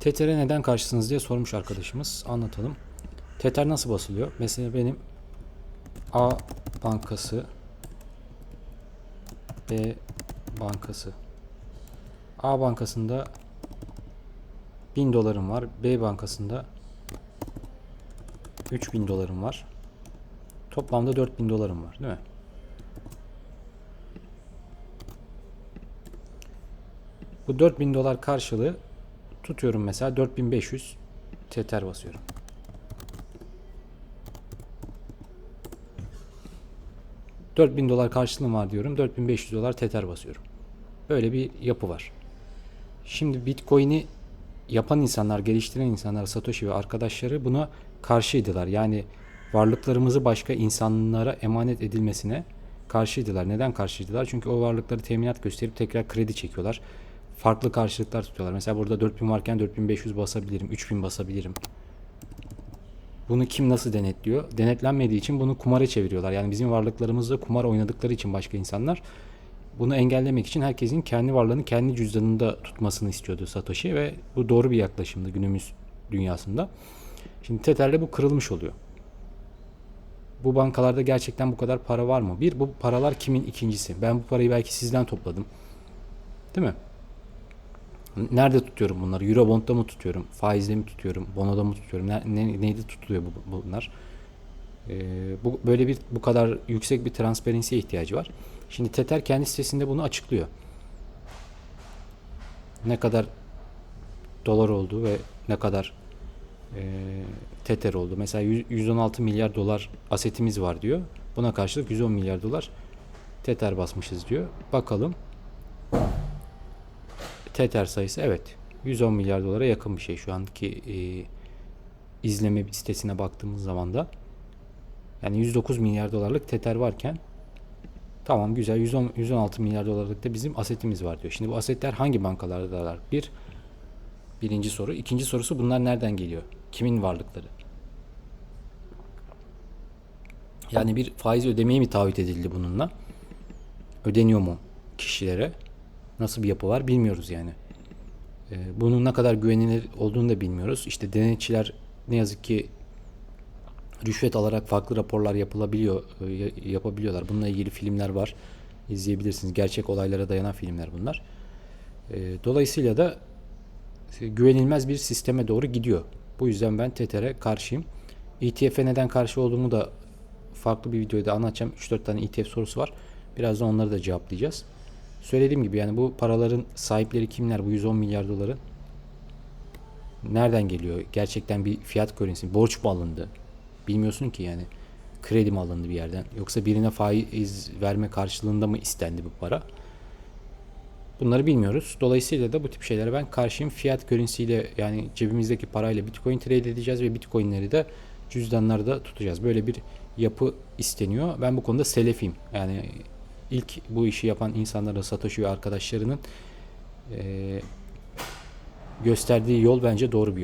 Tether'e neden karşısınız diye sormuş arkadaşımız. Anlatalım. Tether nasıl basılıyor? Mesela benim A bankası B bankası A bankasında 1000 dolarım var. B bankasında 3000 dolarım var. Toplamda 4000 dolarım var, değil mi? Bu 4000 dolar karşılığı tutuyorum mesela 4500 Tether basıyorum. ...4000 dolar karşılığım var diyorum. 4500 dolar Tether basıyorum. Böyle bir yapı var. Şimdi Bitcoin'i yapan insanlar, geliştiren insanlar, Satoshi ve arkadaşları buna karşıydılar. Yani varlıklarımızı başka insanlara emanet edilmesine karşıydılar. Neden karşıydılar? Çünkü o varlıkları teminat gösterip tekrar kredi çekiyorlar. Farklı karşılıklar tutuyorlar. Mesela burada 4000 varken 4500 basabilirim, 3000 basabilirim. Bunu kim nasıl denetliyor? Denetlenmediği için bunu kumara çeviriyorlar. Yani bizim varlıklarımızla kumar oynadıkları için başka insanlar bunu engellemek için herkesin kendi varlığını kendi cüzdanında tutmasını istiyordu Satoshi ve bu doğru bir yaklaşımdı günümüz dünyasında. Şimdi Tether'le bu kırılmış oluyor. Bu bankalarda gerçekten bu kadar para var mı? Bir, bu paralar kimin? ikincisi Ben bu parayı belki sizden topladım. Değil mi? Nerede tutuyorum bunları? Eurobond'da mı tutuyorum? Faizle mi tutuyorum? Bono'da mı tutuyorum? Ne, ne- neyde tutuluyor bu, bunlar? Ee, bu böyle bir bu kadar yüksek bir transparency'ye ihtiyacı var. Şimdi Tether kendi sitesinde bunu açıklıyor. Ne kadar dolar oldu ve ne kadar e, Tether oldu. Mesela 100 116 milyar dolar asetimiz var diyor. Buna karşılık 110 milyar dolar Tether basmışız diyor. Bakalım. Tether sayısı evet 110 milyar dolara yakın bir şey şu anki e, izleme sitesine baktığımız zaman da yani 109 milyar dolarlık Tether varken tamam güzel 110, 116 milyar dolarlık da bizim asetimiz var diyor. Şimdi bu asetler hangi bankalardalar? Bir birinci soru. İkinci sorusu bunlar nereden geliyor? Kimin varlıkları? Yani bir faiz ödemeye mi taahhüt edildi bununla? Ödeniyor mu kişilere? Nasıl bir yapı var bilmiyoruz yani. Ee, bunun ne kadar güvenilir olduğunu da bilmiyoruz. İşte denetçiler ne yazık ki rüşvet alarak farklı raporlar yapılabiliyor, e, ya- yapabiliyorlar. Bununla ilgili filmler var. İzleyebilirsiniz. Gerçek olaylara dayanan filmler bunlar. Ee, dolayısıyla da e, güvenilmez bir sisteme doğru gidiyor. Bu yüzden ben Tether'e karşıyım. ETF'e neden karşı olduğumu da farklı bir videoda anlatacağım. 3-4 tane ETF sorusu var. Birazdan onları da cevaplayacağız. Söylediğim gibi yani bu paraların sahipleri kimler? Bu 110 milyar doların nereden geliyor? Gerçekten bir fiyat currency, borç mu alındı? Bilmiyorsun ki yani. Kredi mi alındı bir yerden? Yoksa birine faiz verme karşılığında mı istendi bu para? Bunları bilmiyoruz. Dolayısıyla da bu tip şeylere ben karşıyım. Fiyat ile yani cebimizdeki parayla Bitcoin trade edeceğiz ve Bitcoin'leri de cüzdanlarda tutacağız. Böyle bir yapı isteniyor. Ben bu konuda selefiyim. Yani ilk bu işi yapan insanların Satoshi ve arkadaşlarının eee, gösterdiği yol bence doğru bir yol.